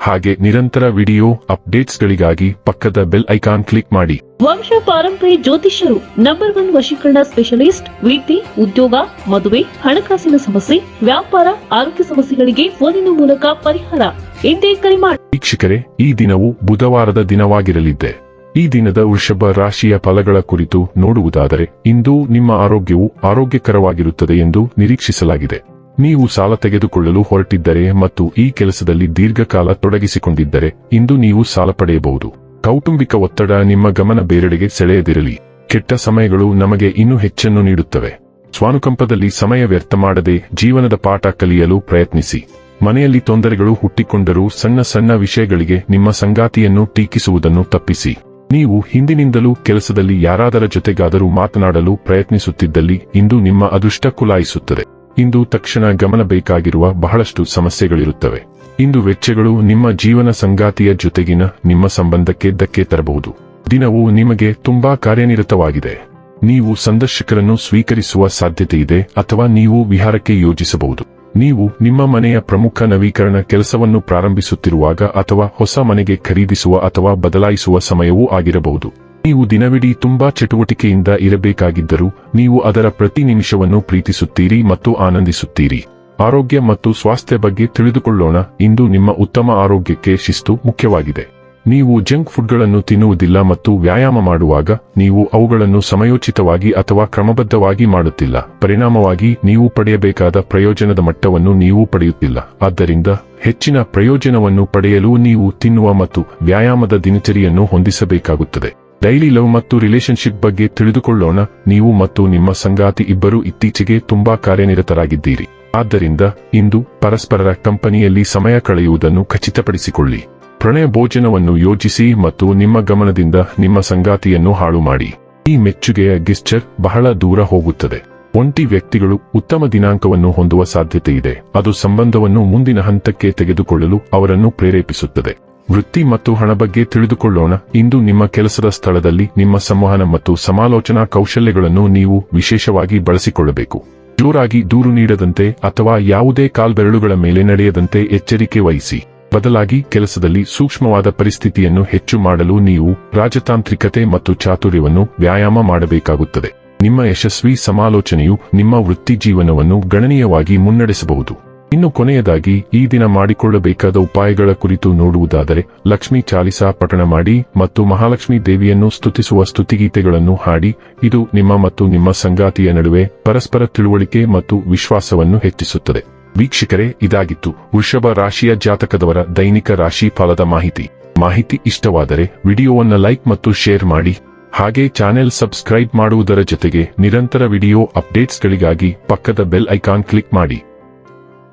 ಹಾಗೆ ನಿರಂತರ ವಿಡಿಯೋ ಅಪ್ಡೇಟ್ಸ್ಗಳಿಗಾಗಿ ಪಕ್ಕದ ಬೆಲ್ ಐಕಾನ್ ಕ್ಲಿಕ್ ಮಾಡಿ. ವಂಶ ಪಾರಂಪರಿ ಜ್ಯೋತಿಷ್ಯರು ನಂಬರ್ ಒನ್ ವಶೀಕರಣ ಸ್ಪೆಷಲಿಸ್ಟ್ ವಿದ್ಯೆ ಉದ್ಯೋಗ ಮದುವೆ ಹಣಕಾಸಿನ ಸಮಸ್ಯೆ ವ್ಯಾಪಾರ ಆರೋಗ್ಯ ಸಮಸ್ಯೆಗಳಿಗೆ ಫೋನಿನ ಮೂಲಕ ಪರಿಹಾರ ಎಂದೇ ಕರೆ ಮಾಡಿ ವೀಕ್ಷಕರೇ ಈ ದಿನವು ಬುಧವಾರದ ದಿನವಾಗಿರಲಿದೆ ಈ ದಿನದ ವೃಷಭ ರಾಶಿಯ ಫಲಗಳ ಕುರಿತು ನೋಡುವುದಾದರೆ ಇಂದು ನಿಮ್ಮ ಆರೋಗ್ಯವು ಆರೋಗ್ಯಕರವಾಗಿರುತ್ತದೆ ಎಂದು ನಿರೀಕ್ಷಿಸಲಾಗಿದೆ. ನೀವು ಸಾಲ ತೆಗೆದುಕೊಳ್ಳಲು ಹೊರಟಿದ್ದರೆ ಮತ್ತು ಈ ಕೆಲಸದಲ್ಲಿ ದೀರ್ಘಕಾಲ ತೊಡಗಿಸಿಕೊಂಡಿದ್ದರೆ, ಇಂದು ನೀವು ಸಾಲ ಪಡೆಯಬಹುದು. ಕೌಟುಂಬಿಕ ಒತ್ತಡ ನಿಮ್ಮ ಗಮನ ಬೇರೆಡೆಗೆ ಸೆಳೆಯದಿರಲಿ. ಕೆಟ್ಟ ಸಮಯಗಳು ನಮಗೆ ಇನ್ನೂ ಹೆಚ್ಚನ್ನು ನೀಡುತ್ತವೆ. ಸ್ವಾನುಕಂಪದಲ್ಲಿ ಸಮಯ ವ್ಯರ್ಥ ಮಾಡದೆ ಜೀವನದ ಪಾಠ ಕಲಿಯಲು ಪ್ರಯತ್ನಿಸಿ. ಮನೆಯಲ್ಲಿ ತೊಂದರೆಗಳು ಹುಟ್ಟಿಕೊಂಡರೂ ಸಣ್ಣ ಸಣ್ಣ ವಿಷಯಗಳಿಗೆ ನಿಮ್ಮ ಸಂಗಾತಿಯನ್ನು ಟೀಕಿಸುವುದನ್ನು ತಪ್ಪಿಸಿ. ನೀವು ಹಿಂದಿನಿಂದಲೂ ಕೆಲಸದಲ್ಲಿ ಯಾರಾದರ ಜೊತೆಗಾದರೂ ಮಾತನಾಡಲು ಪ್ರಯತ್ನಿಸುತ್ತಿದ್ದಲ್ಲಿ ಇಂದು ನಿಮ್ಮ ಅದೃಷ್ಟ ಕುಲಾಯಿಸುತ್ತದೆ. ಇಂದು ತಕ್ಷಣ ಗಮನ ಬೇಕಾಗಿರುವ ಬಹಳಷ್ಟು ಸಮಸ್ಯೆಗಳಿರುತ್ತವೆ. ಇಂದು ವೆಚ್ಚಗಳು ನಿಮ್ಮ ಜೀವನ ಸಂಗಾತಿಯ ಜೊತೆಗಿನ ನಿಮ್ಮ ಸಂಬಂಧಕ್ಕೆ ಧಕ್ಕೆ ತರಬಹುದು. ದಿನವು ನಿಮಗೆ ತುಂಬಾ ಕಾರ್ಯನಿರತವಾಗಿದೆ. ನೀವು ಸಂದರ್ಶಕರನ್ನು ಸ್ವೀಕರಿಸುವ ಸಾಧ್ಯತೆ ಇದೆ ಅಥವಾ ನೀವು ವಿಹಾರಕ್ಕೆ ಯೋಜಿಸಬಹುದು. ನೀವು ನಿಮ್ಮ ಮನೆಯ ಪ್ರಮುಖ ನವೀಕರಣ ಕೆಲಸವನ್ನು ಪ್ರಾರಂಭಿಸುತ್ತಿರುವಾಗ ಅಥವಾ ಹೊಸ ಮನೆಗೆ ಖರೀದಿಸುವ ಅಥವಾ ಬದಲಾಯಿಸುವ ಸಮಯವೂ ಆಗಿರಬಹುದು. ನೀವು ದಿನವಿಡೀ ತುಂಬಾ ಚಟುವಟಿಕೆಯಿಂದ ಇರಬೇಕಾಗಿದ್ದರೂ ನೀವು ಅದರ ಪ್ರತಿ ನಿಮಿಷವನ್ನು ಪ್ರೀತಿಸುತ್ತೀರಿ ಮತ್ತು ಆನಂದಿಸುತ್ತೀರಿ. ಆರೋಗ್ಯ ಮತ್ತು ಸ್ವಾಸ್ಥ್ಯ ಬಗ್ಗೆ ತಿಳಿದುಕೊಳ್ಳೋಣ. ಇಂದು ನಿಮ್ಮ ಉತ್ತಮ ಆರೋಗ್ಯಕ್ಕೆ ಶಿಸ್ತು ಮುಖ್ಯವಾಗಿದೆ. ನೀವು ಜಂಕ್ ಫುಡ್ಗಳನ್ನು ತಿನ್ನುವುದಿಲ್ಲ ಮತ್ತು ವ್ಯಾಯಾಮ ಮಾಡುವಾಗ ನೀವು ಅವುಗಳನ್ನು ಸಮಯೋಚಿತವಾಗಿ ಅಥವಾ ಕ್ರಮಬದ್ಧವಾಗಿ ಮಾಡುತ್ತಿಲ್ಲ. ಪರಿಣಾಮವಾಗಿ ನೀವು ಪಡೆಯಬೇಕಾದ ಪ್ರಯೋಜನದ ಮಟ್ಟವನ್ನು ನೀವು ಪಡೆಯುತ್ತಿಲ್ಲ. ಆದ್ದರಿಂದ ಹೆಚ್ಚಿನ ಪ್ರಯೋಜನವನ್ನು ಪಡೆಯಲು ನೀವು ತಿನ್ನುವ ಮತ್ತು ವ್ಯಾಯಾಮದ ದಿನಚರಿಯನ್ನು ಹೊಂದಿಸಬೇಕಾಗುತ್ತದೆ. ಡೈಲಿ ಲವ್ ಮತ್ತು ರಿಲೇಶನ್ಶಿಪ್ ಬಗ್ಗೆ ತಿಳಿದುಕೊಳ್ಳೋಣ. ನೀವು ಮತ್ತು ನಿಮ್ಮ ಸಂಗಾತಿ ಇಬ್ಬರು ಇತ್ತೀಚೆಗೆ ತುಂಬಾ ಕಾರ್ಯನಿರತರಾಗಿದ್ದೀರಿ. ಆದ್ದರಿಂದ ಇಂದು ಪರಸ್ಪರರ ಕಂಪನಿಯಲ್ಲಿ ಸಮಯ ಕಳೆಯುವುದನ್ನು ಖಚಿತಪಡಿಸಿಕೊಳ್ಳಿ. ಪ್ರಣಯ ಭೋಜನವನ್ನು ಯೋಜಿಸಿ ಮತ್ತು ನಿಮ್ಮ ಗಮನದಿಂದ ನಿಮ್ಮ ಸಂಗಾತಿಯನ್ನು ಹಾಳು ಮಾಡಿ. ಈ ಮೆಚ್ಚುಗೆಯ ಗಿಸ್ಚರ್ ಬಹಳ ದೂರ ಹೋಗುತ್ತದೆ. ಒಂಟಿ ವ್ಯಕ್ತಿಗಳು ಉತ್ತಮ ದಿನಾಂಕವನ್ನು ಹೊಂದುವ ಸಾಧ್ಯತೆಯಿದೆ. ಅದು ಸಂಬಂಧವನ್ನು ಮುಂದಿನ ಹಂತಕ್ಕೆ ತೆಗೆದುಕೊಳ್ಳಲು ಅವರನ್ನು ಪ್ರೇರೇಪಿಸುತ್ತದೆ. ವೃತ್ತಿ ಮತ್ತು ಹಣ ಬಗ್ಗೆ ತಿಳಿದುಕೊಳ್ಳೋಣ. ಇಂದು ನಿಮ್ಮ ಕೆಲಸದ ಸ್ಥಳದಲ್ಲಿ ನಿಮ್ಮ ಸಂವಹನ ಮತ್ತು ಸಮಾಲೋಚನಾ ಕೌಶಲ್ಯಗಳನ್ನು ನೀವು ವಿಶೇಷವಾಗಿ ಬಳಸಿಕೊಳ್ಳಬೇಕು. ಜೋರಾಗಿ ದೂರು ನೀಡದಂತೆ ಅಥವಾ ಯಾವುದೇ ಕಾಲ್ಬೆರಳುಗಳ ಮೇಲೆ ನಡೆಯದಂತೆ ಎಚ್ಚರಿಕೆ ವಹಿಸಿ. ಬದಲಾಗಿ ಕೆಲಸದಲ್ಲಿ ಸೂಕ್ಷ್ಮವಾದ ಪರಿಸ್ಥಿತಿಯನ್ನು ಹೆಚ್ಚು ಮಾಡಲು ನೀವು ರಾಜತಾಂತ್ರಿಕತೆ ಮತ್ತು ಚಾತುರ್ಯವನ್ನು ವ್ಯಾಯಾಮ ಮಾಡಬೇಕಾಗುತ್ತದೆ. ನಿಮ್ಮ ಯಶಸ್ವಿ ಸಮಾಲೋಚನೆಯು ನಿಮ್ಮ ವೃತ್ತಿ ಜೀವನವನ್ನು ಗಣನೀಯವಾಗಿ ಮುನ್ನಡೆಸಬಹುದು. ಇನ್ನು ಕೊನೆಯದಾಗಿ, ಈ ದಿನ ಮಾಡಿಕೊಳ್ಳಬೇಕಾದ ಉಪಾಯಗಳ ಕುರಿತು ನೋಡುವುದಾದರೆ, ಲಕ್ಷ್ಮೀ ಚಾಲಿಸಾ ಪಠಣ ಮಾಡಿ ಮತ್ತು ಮಹಾಲಕ್ಷ್ಮೀ ದೇವಿಯನ್ನು ಸ್ತುತಿಸುವ ಸ್ತುತಿಗೀತೆಗಳನ್ನು ಹಾಡಿ, ಇದು ನಿಮ್ಮ ಮತ್ತು ನಿಮ್ಮ ಸಂಗಾತಿಯ ನಡುವೆ ಪರಸ್ಪರ ತಿಳುವಳಿಕೆ ಮತ್ತು ವಿಶ್ವಾಸವನ್ನು ಹೆಚ್ಚಿಸುತ್ತದೆ. ವೀಕ್ಷಕರೇ, ಇದಾಗಿತ್ತು ವೃಷಭ ರಾಶಿಯ ಜಾತಕದವರ ದೈನಿಕ ರಾಶಿ ಫಲದ ಮಾಹಿತಿ. ಮಾಹಿತಿ ಇಷ್ಟವಾದರೆ ವಿಡಿಯೋವನ್ನ ಲೈಕ್ ಮತ್ತು ಶೇರ್ ಮಾಡಿ. ಹಾಗೆ ಚಾನೆಲ್ ಸಬ್ಸ್ಕ್ರೈಬ್ ಮಾಡುವುದರ ಜೊತೆಗೆ ನಿರಂತರ ವಿಡಿಯೋ ಅಪ್ಡೇಟ್ಸ್ಗಳಿಗಾಗಿ ಪಕ್ಕದ ಬೆಲ್ ಐಕಾನ್ ಕ್ಲಿಕ್ ಮಾಡಿ.